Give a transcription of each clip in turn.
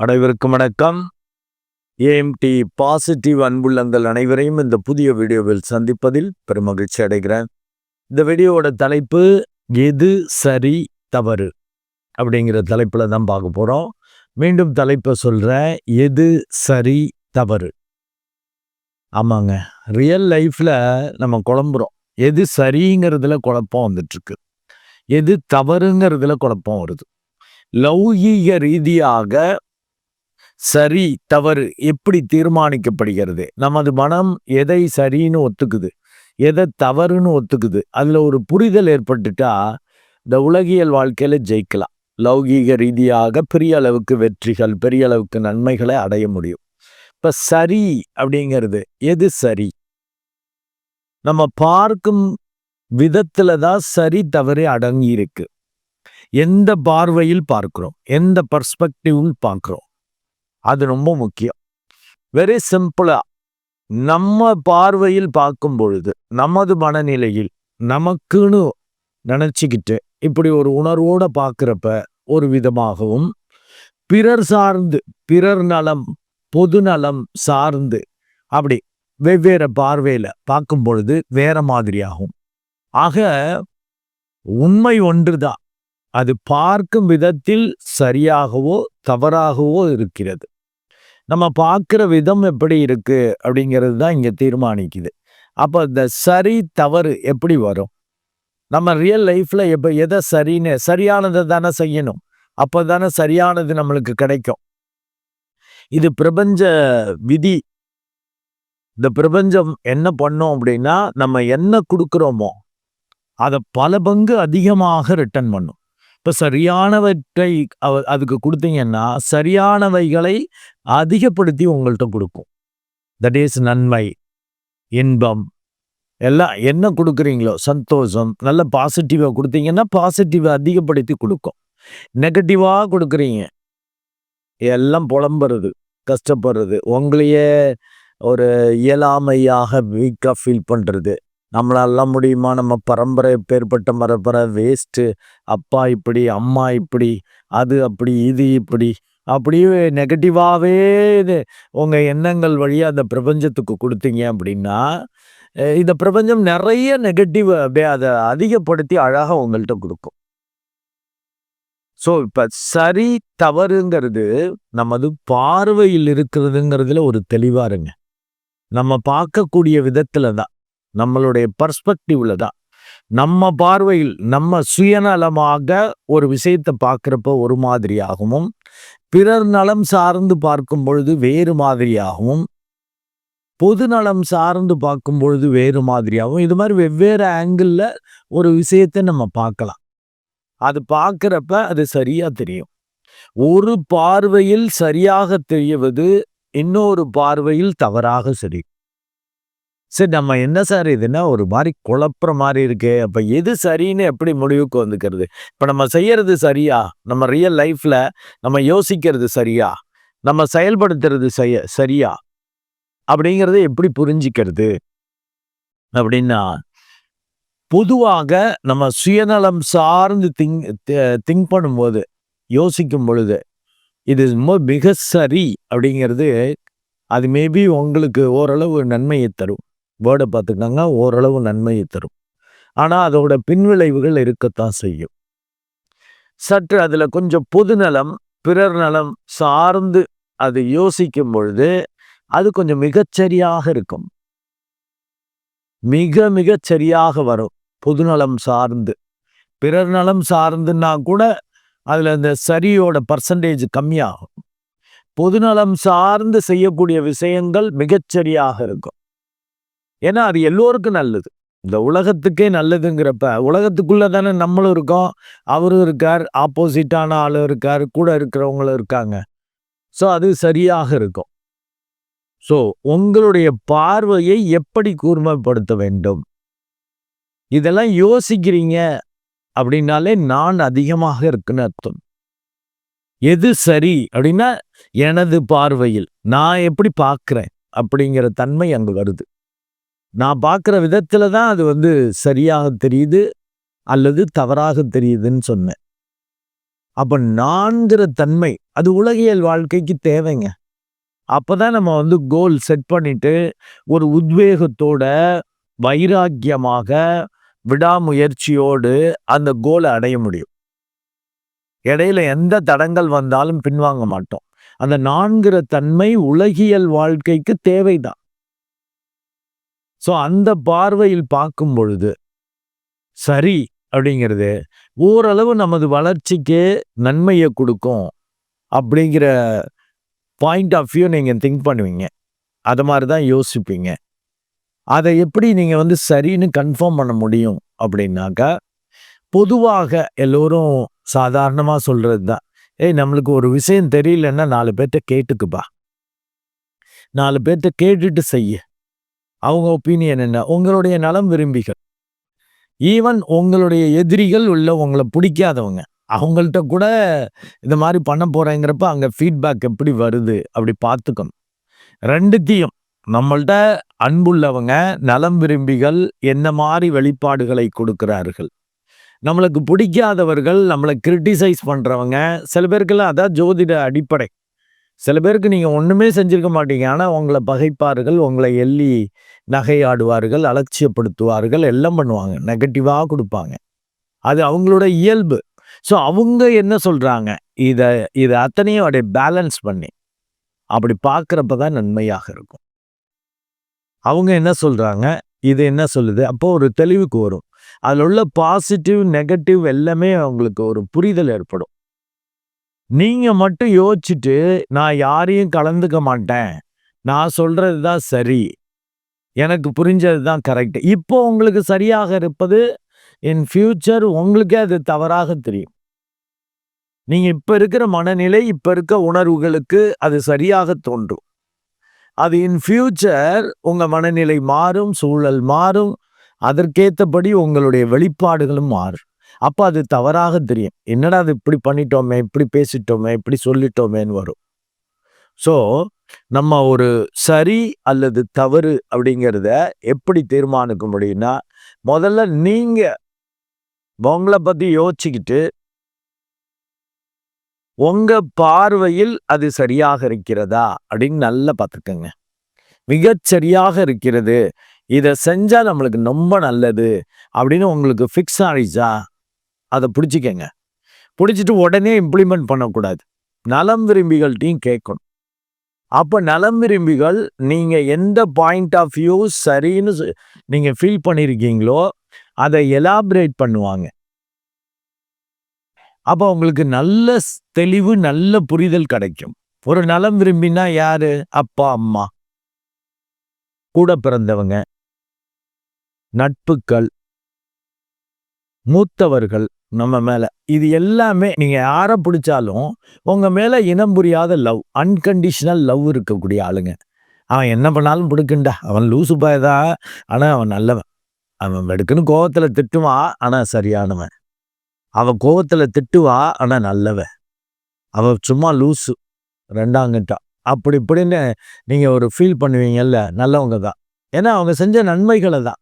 அனைவருக்கும் வணக்கம். AMD positive அன்புள்ளங்கள் அனைவரையும் இந்த புதிய வீடியோவில் சந்திப்பதில் பெருமகிழ்ச்சி அடைகிறேன். இந்த வீடியோவோட தலைப்பு எது சரி தவறு? அப்படிங்கிற தலைப்பில் தான் பார்க்க போகிறோம் மீண்டும் தலைப்பை சொல்கிறேன் எது சரி தவறு? ஆமாங்க. ரியல் லைஃப்பில் நம்ம குழம்புறோம். எது சரிங்கிறதுல குழப்பம் வந்துட்டுருக்கு. எது தவறுங்கிறதுல குழப்பம் வருது. லௌகீக ரீதியாக சரி தவறு எப்படி தீர்மானிக்கப்படுகிறது? நமது மனம் எதை சரின்னு ஒத்துக்குது? எதை தவறுன்னு ஒத்துக்குது? அதில் ஒரு புரிதல் ஏற்பட்டுட்டா இந்த உலகியல் வாழ்க்கையில் ஜெயிக்கலாம். லௌகீக ரீதியாக பெரிய அளவுக்கு வெற்றிகள் பெரிய அளவுக்கு நன்மைகளை அடைய முடியும். இப்போ சரி அப்படிங்கிறது எது சரி? நம்ம பார்க்கும் விதத்தில் தான் சரி தவறு அடங்கி இருக்கு. எந்த பார்வையில் பார்க்குறோம்? எந்த பர்ஸ்பெக்டிவில் பார்க்குறோம்? அது ரொம்ப முக்கியம். வெரி சிம்பிளாக நம்ம பார்வையில் பார்க்கும் பொழுது நமது மனநிலையில் நமக்குன்னு நினச்சிக்கிட்டு இப்படி ஒரு உணர்வோடு பார்க்குறப்ப ஒரு விதமாகவும் பிறர் சார்ந்து பிறர் நலம் பொது நலம் சார்ந்து அப்படி வெவ்வேறு பார்வையில் பார்க்கும் பொழுது வேற மாதிரியாகும். ஆக உண்மை ஒன்றுதான். அது பார்க்கும் விதத்தில் சரியாகவோ தவறாகவோ இருக்கிறது. நம்ம பார்க்குற விதம் எப்படி இருக்குது அப்படிங்கிறது தான் இங்கே தீர்மானிக்குது. அப்போ இந்த சரி தவறு எப்படி வரும்? நம்ம ரியல் லைஃப்பில் எப்போ எதை சரின்னு சரியானதை தானே செய்யணும். அப்போ தானே சரியானது நம்மளுக்கு கிடைக்கும். இது பிரபஞ்ச விதி. இந்த பிரபஞ்சம் என்ன பண்ணோம் அப்படின்னா நம்ம என்ன கொடுக்குறோமோ அதை பல பங்கு அதிகமாக ரிட்டர்ன் பண்ணும். இப்போ சரியானவற்றை அவ அதுக்கு கொடுத்தீங்கன்னா சரியானவைகளை அதிகப்படுத்தி உங்கள்கிட்ட கொடுக்கும். தட் இஸ் நன்மை இன்பம் எல்லாம் என்ன கொடுக்குறீங்களோ சந்தோஷம் நல்ல பாசிட்டிவாக கொடுத்தீங்கன்னா பாசிட்டிவை அதிகப்படுத்தி கொடுக்கும். நெகட்டிவாக கொடுக்குறீங்க. எல்லாம் புலம்புறது கஷ்டப்படுறது உங்களையே ஒரு இயலாமையாக வீக்காக ஃபீல் பண்ணுறது நம்மளாலாம் முடியுமா? நம்ம பரம்பரை பேர்பட்ட மரப்பரை வேஸ்ட்டு அப்பா இப்படி அம்மா இப்படி அது அப்படி இது இப்படி அப்படியே நெகட்டிவாகவே இது. உங்கள் எண்ணங்கள் வழியாக அந்த பிரபஞ்சத்துக்கு கொடுத்தீங்க அப்படின்னா இந்த பிரபஞ்சம் நிறைய நெகட்டிவ் அப்படியே அதை அதிகப்படுத்தி அழகாக உங்கள்கிட்ட கொடுக்கும். ஸோ இப்போ சரி தவறுங்கிறது நமது பார்வையில் இருக்கிறதுங்கிறதுல ஒரு தெளிவாக இருங்க. நம்ம பார்க்கக்கூடிய விதத்தில் தான். நம்மளுடைய பர்ஸ்பெக்டிவ்ல தான். நம்ம பார்வையில் நம்ம சுயநலமாக ஒரு விஷயத்தை பார்க்குறப்ப ஒரு மாதிரியாகவும் பிறர் நலம் சார்ந்து பார்க்கும் பொழுது வேறு மாதிரியாகவும் பொது நலம் சார்ந்து பார்க்கும் பொழுது வேறு மாதிரியாகவும் இது மாதிரி வெவ்வேறு ஆங்கிளில் ஒரு விஷயத்தை நம்ம பார்க்கலாம். அது பார்க்குறப்ப அது சரியாக தெரியும். ஒரு பார்வையில் சரியாக தெரியவது இன்னொரு பார்வையில் தவறாக சரி சரி நம்ம என்ன சார் இதுன்னா ஒரு மாதிரி குழப்புற மாதிரி இருக்கு அப்போ எது சரின்னு எப்படி முடிவுக்கு வந்துக்கிறது? இப்போ நம்ம செய்யறது சரியா? நம்ம ரியல் லைஃப்ல நம்ம யோசிக்கிறது சரியா? நம்ம செயல்படுத்துறது செய்ய சரியா? அப்படிங்கிறத எப்படி புரிஞ்சிக்கிறது? அப்படின்னா பொதுவாக நம்ம சுயநலம் சார்ந்து திங் திங்க் பண்ணும்போது யோசிக்கும் பொழுது இது மிக சரி அப்படிங்கிறது அது மேபி உங்களுக்கு ஓரளவு நன்மையை தரும். வேர்டை பார்த்துக்கோங்க ஓரளவு நன்மையை தரும். ஆனால் அதோட பின்விளைவுகள் இருக்கத்தான் செய்யும். சற்று அதில் கொஞ்சம் பொதுநலம் பிறர் நலம் சார்ந்து அது யோசிக்கும் பொழுது அது கொஞ்சம் மிகச்சரியாக இருக்கும். மிக மிகச் சரியாக வரும். பொதுநலம் சார்ந்து. பிறர் நலம் சார்ந்துன்னா கூட அதில் அந்த சரியோட பர்சன்டேஜ் கம்மியாகும். பொதுநலம் சார்ந்து செய்யக்கூடிய விஷயங்கள் மிகச்சரியாக இருக்கும். ஏன்னா அது எல்லோருக்கும் நல்லது. இந்த உலகத்துக்கே நல்லதுங்கிறப்ப உலகத்துக்குள்ள தானே நம்மளும் இருக்கோம் அவரும் இருக்கார் ஆப்போசிட்டான ஆளும் இருக்கார் கூட இருக்கிறவங்களும் இருக்காங்க. ஸோ அது சரியாக இருக்கும். ஸோ உங்களுடைய பார்வையை எப்படி கூர்மைப்படுத்த வேண்டும்? இதெல்லாம் யோசிக்கிறீங்க அப்படின்னாலே நான் அதிகமாக இருக்குன்னு அர்த்தம். எது சரி அப்படின்னா எனது பார்வையில் நான் எப்படி பார்க்குறேன் அப்படிங்கிற தன்மை அங்கு வருது. நான் பார்க்குற விதத்தில் தான் அது வந்து சரியாக தெரியுது அல்லது தவறாக தெரியுதுன்னு சொன்னேன். அப்போ நான்கிற தன்மை அது உலகியல் வாழ்க்கைக்கு தேவைங்க. அப்போ தான் நம்ம வந்து கோல் செட் பண்ணிட்டு ஒரு உத்வேகத்தோட வைராக்கியமாக விடாமுயற்சியோடு அந்த கோலை அடைய முடியும். இடையில எந்த தடங்கள் வந்தாலும் பின்வாங்க மாட்டோம். அந்த நான்கிற தன்மை உலகியல் வாழ்க்கைக்கு தேவைதான். ஸோ அந்த பார்வையில் பார்க்கும் பொழுது சரி அப்படிங்கிறது ஓரளவு நமது வளர்ச்சிக்கு நன்மையை கொடுக்கும் அப்படிங்கிற பாயிண்ட் ஆஃப் வியூ நீங்கள் திங்க் பண்ணுவீங்க. அது மாதிரி தான் யோசிப்பீங்க. அதை எப்படி நீங்கள் வந்து சரின்னு கன்ஃபார்ம் பண்ண முடியும் அப்படின்னாக்கா பொதுவாக எல்லோரும் சாதாரணமாக சொல்கிறது தான். ஏய் நம்மளுக்கு ஒரு விஷயம் தெரியலன்னா நாலு பேர்த்த கேட்டுக்குப்பா. நாலு பேர்த்த கேட்டுட்டு செய்ய. அவங்க ஒப்பீனியன் என்ன? உங்களுடைய நலம் விரும்பிகள். ஈவன் உங்களுடைய எதிரிகள் உள்ள உங்களை பிடிக்காதவங்க. அவங்கள்ட்ட கூட இந்த மாதிரி பண்ண போகிறேங்கிறப்ப அங்கே ஃபீட்பேக் எப்படி வருது? அப்படி பார்த்துக்கணும். ரெண்டுத்தையும் நம்மள்ட்ட அன்புள்ளவங்க நலம் விரும்பிகள் என்ன மாதிரி வெளிப்பாடுகளை கொடுக்கிறார்கள். நம்மளுக்கு பிடிக்காதவர்கள் நம்மளை கிரிட்டிசைஸ் பண்ணுறவங்க சில பேருக்கெல்லாம் அதான் ஜோதிட அடிப்படை. சில பேருக்கு நீங்கள் ஒன்றுமே செஞ்சுருக்க மாட்டீங்க. ஆனால் உங்களை பகைப்பார்கள் உங்களை எள்ளி நகையாடுவார்கள் அலட்சியப்படுத்துவார்கள் எல்லாம் பண்ணுவாங்க. நெகட்டிவாக கொடுப்பாங்க. அது அவங்களோட இயல்பு. ஸோ அவங்க என்ன சொல்கிறாங்க இதை இதை அத்தனையும் அப்படியே பேலன்ஸ் பண்ணி அப்படி பார்க்குறப்ப தான் நன்மையாக இருக்கும். அவங்க என்ன சொல்கிறாங்க இது என்ன சொல்லுது? அப்போ ஒரு தெளிவுக்கு வரும். அதில் உள்ள பாசிட்டிவ் நெகட்டிவ் எல்லாமே அவங்களுக்கு ஒரு புரிதல் ஏற்படும். நீங்க மட்டும் யோசிச்சுட்டு நான் யாரையும் கலந்துக்க மாட்டேன். நான் சொல்றது தான் சரி. எனக்கு புரிஞ்சது தான் கரெக்ட். இப்போ உங்களுக்கு சரியாக இருப்பது இன் ஃபியூச்சர் உங்களுக்கே அது தவறாக தெரியும். நீங்க இப்ப இருக்கிற மனநிலை இப்ப இருக்க உணர்வுகளுக்கு அது சரியாக தோன்றும். அது இன் ஃபியூச்சர் உங்க மனநிலை மாறும் சூழல் மாறும். அதற்கேற்றபடி உங்களுடைய வெளிப்பாடுகளும் மாறும். அப்போ அது தவறாக தெரியும். என்னடா அது இப்படி பண்ணிட்டோமே இப்படி பேசிட்டோமே இப்படி சொல்லிட்டோமேன்னு வரும். ஸோ நம்ம ஒரு சரி அல்லது தவறு அப்படிங்கிறத எப்படி தீர்மானிக்க முடியும்னா முதல்ல நீங்கள் உங்களை பற்றி யோசிச்சுக்கிட்டு உங்க பார்வையில் அது சரியாக இருக்கிறதா அப்படின்னு நல்லா பார்த்துக்கோங்க. மிகச் சரியாக இருக்கிறது. இதை செஞ்சால் நம்மளுக்கு ரொம்ப நல்லது அப்படின்னு உங்களுக்கு ஃபிக்ஸ் ஆயிடுச்சா? அதை பிடிச்சிக்கங்க. பிடிச்சிட்டு உடனே இம்ப்ளிமெண்ட் பண்ணக்கூடாது. நலம் விரும்பிகள்ட்டையும் கேட்கணும். அப்போ நலம் விரும்பிகள் நீங்கள் எந்த பாயிண்ட் ஆஃப் வியூ சரின்னு நீங்கள் ஃபீல் பண்ணியிருக்கீங்களோ அதை எலாபரேட் பண்ணுவாங்க. அப்போ உங்களுக்கு நல்ல தெளிவு நல்ல புரிதல் கிடைக்கும். ஒரு நலம் விரும்பினா யாரு? அப்பா அம்மா. கூட பிறந்தவங்க. நட்புக்கள். மூத்தவர்கள். நம்ம மேலே. இது எல்லாமே நீங்கள் யாரை பிடிச்சாலும் உங்கள் மேலே இனம் புரியாத லவ் அன்கண்டிஷனல் லவ் இருக்கக்கூடிய ஆளுங்க. அவன் என்ன பண்ணாலும் பிடிக்குண்டா அவன் லூசு பாயதா ஆனால் அவன் நல்லவன். அவன் வெடுக்குன்னு கோவத்தில் திட்டுவா ஆனால் சரியானவன். அவன் கோபத்தில் திட்டுவா ஆனால் நல்லவன். அவன் சும்மா லூசு ரெண்டாங்கிட்டா. அப்படி இப்படின்னு நீங்கள் ஒரு ஃபீல் பண்ணுவீங்கல்ல நல்லவங்க தான் ஏன்னா அவங்க செஞ்ச நன்மைகளை தான்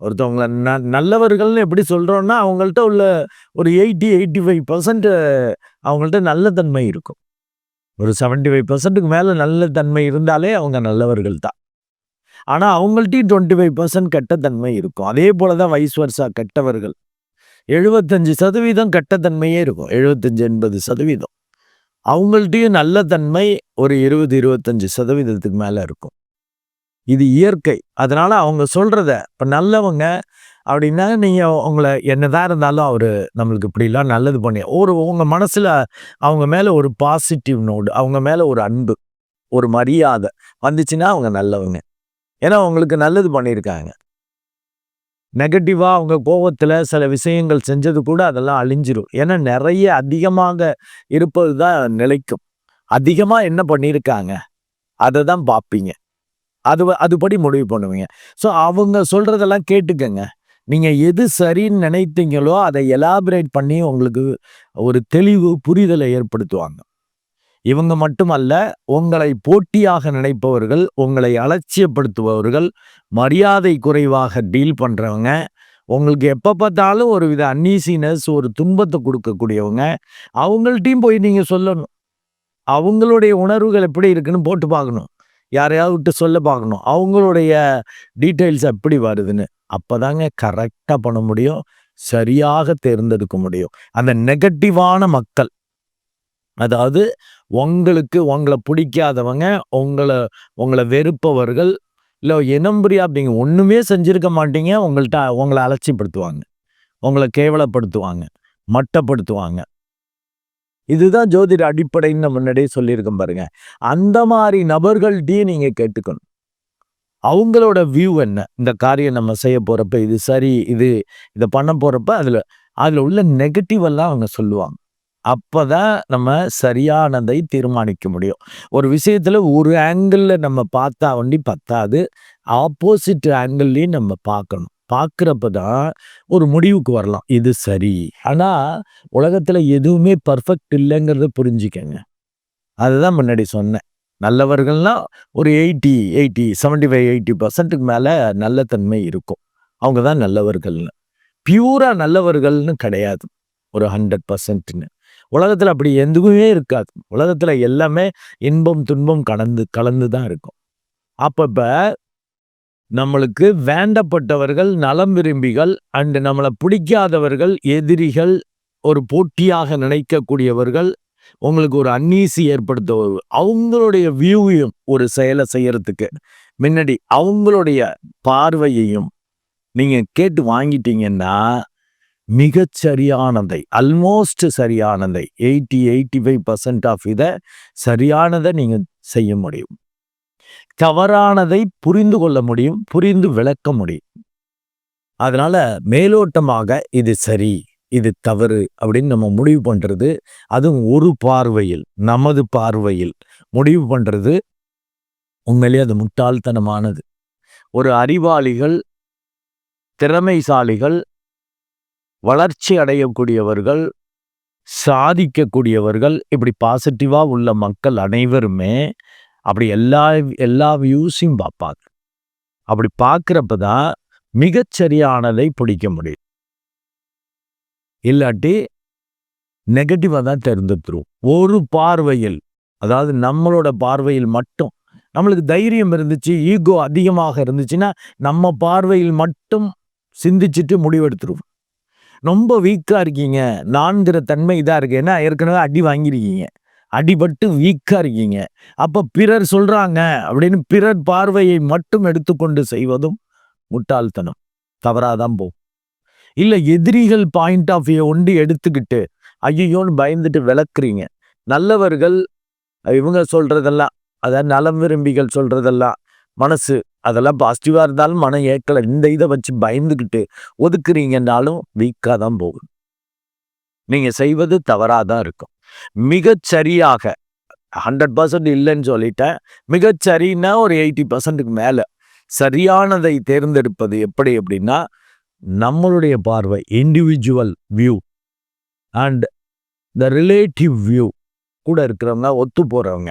ஒருத்தவங்களை ந நல்லவர்கள்னு எப்படி சொல்கிறோன்னா அவங்கள்ட்ட உள்ள ஒரு எயிட்டி எயிட்டி ஃபைவ் பர்சன்ட் அவங்கள்ட்ட நல்ல தன்மை இருக்கும். ஒரு செவன்டி ஃபைவ் பர்சன்ட்டுக்கு மேலே நல்ல தன்மை இருந்தாலே அவங்க நல்லவர்கள் தான். ஆனால் அவங்கள்ட்டையும் டுவெண்ட்டி ஃபைவ் பர்சன்ட் கெட்டத்தன்மை இருக்கும். அதே போல தான் வயசு வருஷா கெட்டவர்கள். எழுபத்தஞ்சு சதவீதம் கெட்டத்தன்மையே இருக்கும். எழுபத்தஞ்சு எண்பது சதவீதம். அவங்கள்ட்டையும் நல்ல தன்மை ஒரு இருபது இருபத்தஞ்சு சதவீதத்துக்கு மேலே இருக்கும். இது இயற்கை. அதனால் அவங்க சொல்கிறத இப்போ நல்லவங்க அப்படின்னா நீங்கள் உங்களை என்னதான் இருந்தாலும் அவர் நம்மளுக்கு இப்படிலாம் நல்லது பண்ணி ஒரு உங்கள் மனசில் அவங்க மேலே ஒரு பாசிட்டிவ் நோடு அவங்க மேலே ஒரு அன்பு ஒரு மரியாதை வந்துச்சுன்னா அவங்க நல்லவங்க. ஏன்னா அவங்களுக்கு நல்லது பண்ணியிருக்காங்க. நெகட்டிவாக அவங்க கோபத்தில் சில விஷயங்கள் செஞ்சது கூட அதெல்லாம் அழிஞ்சிரும். ஏன்னா நிறைய அதிகமாக இருப்பது தான் நிலைக்கும். அதிகமாக என்ன பண்ணியிருக்காங்க? அதை தான் பார்ப்பீங்க அது அதுபடி முடிவு பண்ணுவீங்க. ஸோ அவங்க சொல்கிறதெல்லாம் கேட்டுக்கங்க. நீங்கள் எது சரின்னு நினைத்தீங்களோ அதை எலாபரேட் பண்ணி உங்களுக்கு ஒரு தெளிவு புரிதலை ஏற்படுத்துவாங்க. இவங்க மட்டுமல்ல உங்களை போட்டியாக நினைப்பவர்கள் உங்களை அலட்சியப்படுத்துபவர்கள் மரியாதை குறைவாக டீல் பண்ணுறவங்க உங்களுக்கு எப்போ பார்த்தாலும் ஒரு வித அன்னீசினஸ் ஒரு துன்பத்தை கொடுக்கக்கூடியவங்க அவங்கள்ட்டையும் போய் நீங்கள் சொல்லணும். அவங்களுடைய உணர்வுகள் எப்படி இருக்குன்னு போட்டு பார்க்கணும். யாரையாவது விட்டு சொல்ல பார்க்கணும். அவங்களுடைய டீட்டெயில்ஸ் எப்படி வருதுன்னு அப்போதாங்க கரெக்டாக பண்ண முடியும் சரியாக தேர்ந்தெடுக்க முடியும். அந்த நெகட்டிவான மக்கள் அதாவது உங்களுக்கு உங்களை பிடிக்காதவங்க உங்களை உங்களை வெறுப்பவர்கள் இல்லை இனம்புரியா அப்படிங்க ஒன்றுமே செஞ்சுருக்க மாட்டீங்க உங்கள்கிட்ட உங்களை அலட்சிப்படுத்துவாங்க உங்களை கேவலப்படுத்துவாங்க மட்டப்படுத்துவாங்க. இதுதான் ஜோதிட அடிப்படைன்னு நம்ம முன்னாடியே சொல்லியிருக்கோம் பாருங்க. அந்த மாதிரி நபர்கள்ட்டையும் நீங்க கேட்டுக்கணும். அவங்களோட வியூ என்ன? இந்த காரியம் நம்ம செய்ய போறப்ப இது சரி இது இதை பண்ண போறப்ப அதுல அதுல உள்ள நெகட்டிவ் எல்லாம் அவங்க சொல்லுவாங்க. அப்பதான் நம்ம சரியானதை தீர்மானிக்க முடியும். ஒரு விஷயத்தில் ஒரு ஆங்கிளில் நம்ம பார்த்தா வண்டி பத்தாது. ஆப்போசிட் ஆங்கிள்லையும் நம்ம பார்க்கணும். பார்க்குறப்ப தான் ஒரு முடிவுக்கு வரலாம். இது சரி. ஆனால் உலகத்தில் எதுவுமே பர்ஃபெக்ட் இல்லைங்கிறத புரிஞ்சுக்கங்க. அதுதான் முன்னாடி சொன்னேன். நல்லவர்கள்னால் ஒரு eighty eighty seventy five eighty பர்சன்ட்டுக்கு மேலே நல்ல தன்மை இருக்கும். அவங்க தான் நல்லவர்கள்னு பியூராக நல்லவர்கள்னு கிடையாது. ஒரு ஹண்ட்ரட் பர்சன்ட்னு உலகத்தில் அப்படி எதுவுமே இருக்காது. உலகத்தில் எல்லாமே இன்பம் துன்பம் கலந்து கலந்து தான் இருக்கும். அப்பப்போ நம்மளுக்கு வேண்டப்பட்டவர்கள் நலம் விரும்பிகள் அண்டு நம்மளை பிடிக்காதவர்கள் எதிரிகள் ஒரு போட்டியாக நினைக்கக்கூடியவர்கள் உங்களுக்கு ஒரு அன்னீசி ஏற்படுத்த அவங்களுடைய வியூவையும் ஒரு செயலை செய்யறதுக்கு முன்னாடி அவங்களுடைய பார்வையையும் நீங்க கேட்டு வாங்கிட்டீங்கன்னா மிகச் சரியானதை அல்மோஸ்ட் சரியானதை eighty eighty five percent of இதை சரியானதை நீங்க செய்ய முடியும். தவறானதை புரிந்து கொள்ள முடியும் புரிந்து விளக்க முடியும். அதனால மேலோட்டமாக இது சரி இது தவறு அப்படின்னு நம்ம முடிவு பண்றது அதுவும் ஒரு பார்வையில் நமது பார்வையில் முடிவு பண்றது உண்மையிலேயே அது முட்டாள்தனமானது. ஒரு அறிவாளிகள் திறமைசாலிகள் வளர்ச்சி அடையக்கூடியவர்கள் சாதிக்கக்கூடியவர்கள் இப்படி பாசிட்டிவா உள்ள மக்கள் அனைவருமே அப்படி எல்லா எல்லா வியூஸையும் பார்ப்பாங்க. அப்படி பார்க்குறப்ப தான் மிகச்சரியானதை பிடிக்க முடியும். இல்லாட்டி நெகட்டிவாக தான் தெரிந்துட்டுரும் ஒரு பார்வையில் அதாவது நம்மளோட பார்வையில் மட்டும் நம்மளுக்கு தைரியம் இருந்துச்சு ஈகோ அதிகமாக இருந்துச்சுன்னா நம்ம பார்வையில் மட்டும் சிந்திச்சுட்டு முடிவெடுத்துருவோம். ரொம்ப வீக்காக இருக்கீங்க நான்கிற தன்மை இதாக இருக்கு. ஏன்னா ஏற்கனவே அடி வாங்கியிருக்கீங்க. அடிபட்டு வீக்காக இருக்கீங்க. அப்போ பிறர் சொல்கிறாங்க அப்படின்னு பிறர் பார்வையை மட்டும் எடுத்துக்கொண்டு செய்வதும் முட்டாள்தனம். தவறாக தான் போகும் இல்லை எதிரிகள் பாயிண்ட் ஆஃப் வியூ ஒன்று எடுத்துக்கிட்டு ஐயோன்னு பயந்துட்டு விளக்குறீங்க. நல்லவர்கள் இவங்க சொல்றதெல்லாம் அதாவது நலம் விரும்பிகள் சொல்றதெல்லாம் மனசு அதெல்லாம் பாசிட்டிவாக இருந்தாலும் மன ஏக்கலை இந்த இதை வச்சு பயந்துக்கிட்டு ஒதுக்குறீங்கன்னாலும் வீக்காக தான் போகும். நீங்கள் செய்வது தவறாக தான் இருக்கும். மிகச்சரியாக ஹண்ட்ரட் பர்சன்ட் இல்லைன்னு சொல்லிட்டேன். மிகச்சரின்னா ஒரு எயிட்டி பர்சன்ட்டுக்கு மேலே. சரியானதை தேர்ந்தெடுப்பது எப்படி அப்படின்னா நம்மளுடைய பார்வை individual view and the relative view கூட இருக்கிறவங்க ஒத்து போகிறவங்க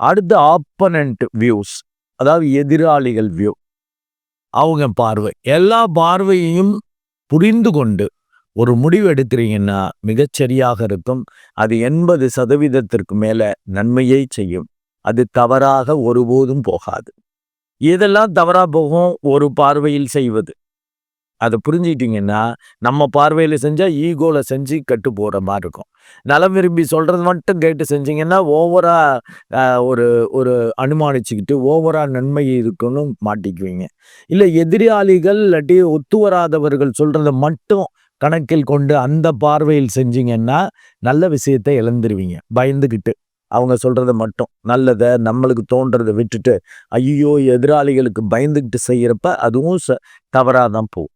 அடுத்த ஆப்பனண்ட் வியூஸ் அதாவது எதிராளிகள் வியூ அவங்க பார்வை. எல்லா பார்வையையும் புரிந்து கொண்டு ஒரு முடிவு எடுக்கிறீங்கன்னா மிகச்சரியாக இருக்கும். அது எண்பது சதவீதத்திற்கு மேலே நன்மையை செய்யும். அது தவறாக ஒருபோதும் போகாது. இதெல்லாம் தவறாக போகும்? ஒரு பார்வையில் செய்வது. அதை புரிஞ்சுக்கிட்டிங்கன்னா நம்ம பார்வையில் செஞ்சால் ஈகோவில் செஞ்சு கட்டு போகிற மாதிரி இருக்கும். நலம் விரும்பி சொல்கிறது மட்டும் கேட்டு செஞ்சீங்கன்னா ஓவராக ஒரு ஒரு அனுமானிச்சுக்கிட்டு ஓவராக நன்மை இருக்குன்னு மாட்டிக்குவீங்க. இல்லை எதிராளிகள் இல்லாட்டி ஒத்து வராதவர்கள் சொல்கிறத மட்டும் கணக்கில் கொண்டு அந்த பார்வையில் செஞ்சீங்கன்னா நல்ல விஷயத்தை இழந்துருவீங்க. பயந்துக்கிட்டு அவங்க சொல்கிறத மட்டும். நல்லதை நம்மளுக்கு தோன்றதை விட்டுட்டு ஐயோ எதிராளிகளுக்கு பயந்துக்கிட்டு செய்கிறப்ப அதுவும் ச தவறாக தான் போகும்.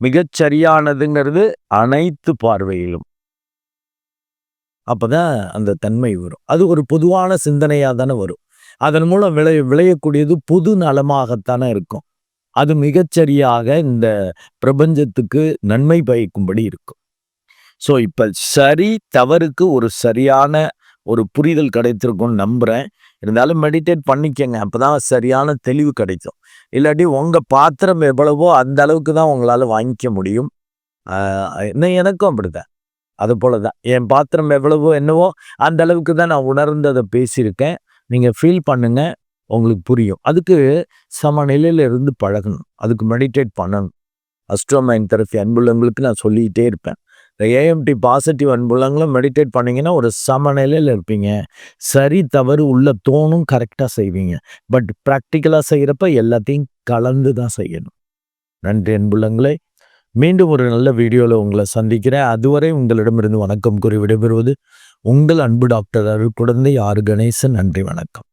மிகச்சரியானதுங்கிறது அனைத்து பார்வையிலும். அப்பதான் அந்த தன்மை வரும். அது ஒரு பொதுவான சிந்தனையாக தானே வரும். அதன் மூலம் விளைய விளையக்கூடியது புது நலமாகத்தானே இருக்கும். அது மிகச்சரியாக இந்த பிரபஞ்சத்துக்கு நன்மை பயக்கும்படி இருக்கும். ஸோ இப்போ சரி தவறுக்கு ஒரு சரியான ஒரு புரிதல் கிடைத்திருக்கும்னு நம்புகிறேன் இருந்தாலும் மெடிடேட் பண்ணிக்கங்க. அப்போ தான் சரியான தெளிவு கிடைக்கும். இல்லாட்டி உங்கள் பாத்திரம் எவ்வளவோ அந்த அளவுக்கு தான் உங்களால் வாங்கிக்க முடியும். இன்னும் எனக்கும் அப்படிதான் அது போல தான் என் பாத்திரம் எவ்வளவோ என்னவோ அந்த அளவுக்கு தான் நான் உணர்ந்ததை பேசியிருக்கேன். நீங்கள் ஃபீல் பண்ணுங்கள் உங்களுக்கு புரியும். அதுக்கு சமநிலையில் இருந்து பழகணும். அதுக்கு மெடிடேட் பண்ணணும். அஸ்ட்ரோமைன் தெரப்பி அன்புள்ளவங்களுக்கு நான் சொல்லிக்கிட்டே இருப்பேன். இந்த ஏஎம்டி பாசிட்டிவ் அன்புள்ளங்களும் மெடிடேட் பண்ணிங்கன்னா ஒரு சமநிலையில் இருப்பீங்க. சரி தவறு உள்ள தோணும் கரெக்டாக செய்வீங்க. பட் ப்ராக்டிக்கலாக செய்கிறப்ப எல்லாத்தையும் கலந்து தான் செய்யணும். நன்றி அன்புள்ளங்களே. மீண்டும் ஒரு நல்ல வீடியோவில் உங்களை சந்திக்கிறேன். அதுவரை உங்களிடமிருந்து வணக்கம் கூறி விடைபெறுவது உங்கள் அன்பு டாக்டர் அருள் குழந்தை ஆறு கணேசன். நன்றி வணக்கம்.